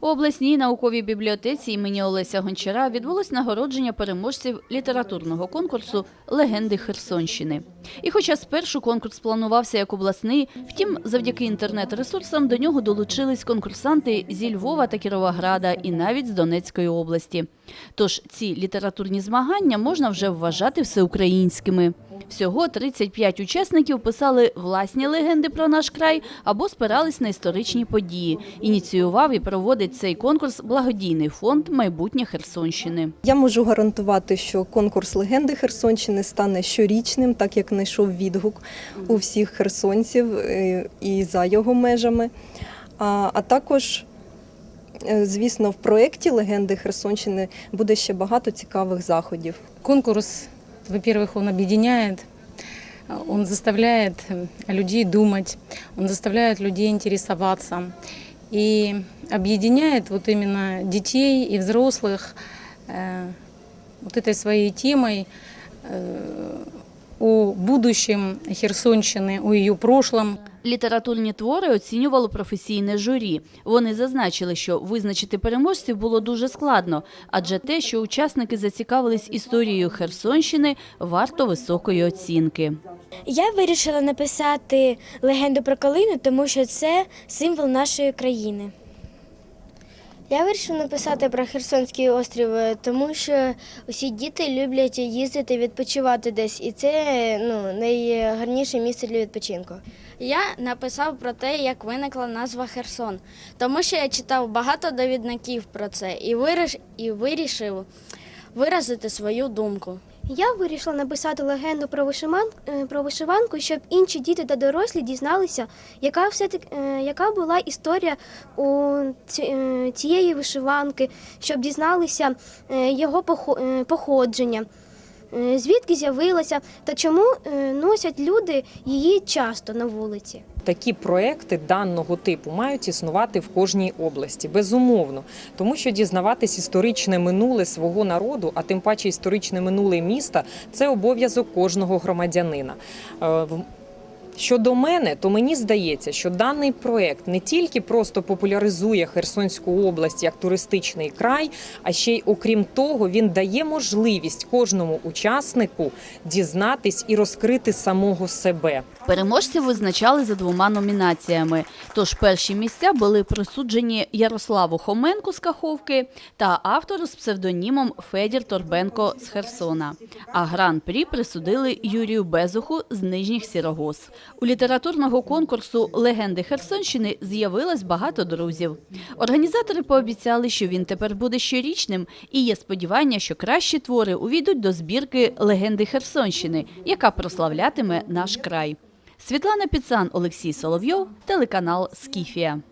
У обласній науковій бібліотеці імені Олеся Гончара відбулось нагородження переможців літературного конкурсу Легенди Херсонщини. І хоча спершу конкурс планувався як обласний, втім, завдяки інтернет-ресурсам до нього долучились конкурсанти зі Львова та Кіровограда і навіть з Донецької області. Тож ці літературні змагання можна вже вважати всеукраїнськими. Всього 35 учасників писали власні легенди про наш край або спирались на історичні події. Ініціював і проводить цей конкурс благодійний фонд майбутнє Херсонщини. Я можу гарантувати, що конкурс легенди Херсонщини стане щорічним, так як знайшов відгук у всіх херсонців е, і за його межами. А, а також, е, звісно, в проєкті Легенди Херсонщини буде ще багато цікавих заходів. Конкурс, во-первых, он объединяет, он заставляет э, людей думать, он заставляет людей интересоваться и объединяет вот именно детей и взрослых э, вот этой своей темой э, о будущем Херсонщины, о ее прошлом. Літературні твори оцінювало професійне журі. Вони зазначили, що визначити переможців було дуже складно, адже те, що учасники зацікавились історією Херсонщини, варто високої оцінки. Я вирішила написати легенду про Калину, тому що це символ нашої країни. Я вирішив написати про Херсонський острів, е, тому що усі діти люблять їздити відпочивати десь, і це ну, найгарніше місце для відпочинку. Я написав про те, як виникла назва Херсон, тому що я читав багато довідників про це і вирішив виразити свою думку. Я вирішила написати легенду про вишиван... е, про вишиванку, щоб інші діти та дорослі дізналися, яка все яка була історія у е, цієї вишиванки, щоб дізналися е, його похо- е, походження, е, звідки з'явилася та чому е, носять люди її часто на вулиці. Такі проекти даного типу мають існувати в кожній області, безумовно, тому що дізнаватись історичне минуле свого народу, а тим паче історичне минуле міста це обов'язок кожного громадянина. Щодо мене, то мені здається, що даний проект не тільки просто популяризує Херсонську область як туристичний край, а ще й окрім того, він дає можливість кожному учаснику дізнатись і розкрити самого себе. Переможців визначали за двома номінаціями. Тож перші місця були присуджені Ярославу Хоменку з Каховки та автору з псевдонімом Федір Торбенко з Херсона. А гран-прі присудили Юрію Безуху з Нижніх Сірогоз. У літературного конкурсу Легенди Херсонщини з'явилось багато друзів. Організатори пообіцяли, що він тепер буде щорічним, і є сподівання, що кращі твори увійдуть до збірки Легенди Херсонщини, яка прославлятиме наш край. Світлана Піцан, Олексій Соловйов, телеканал Скіфія.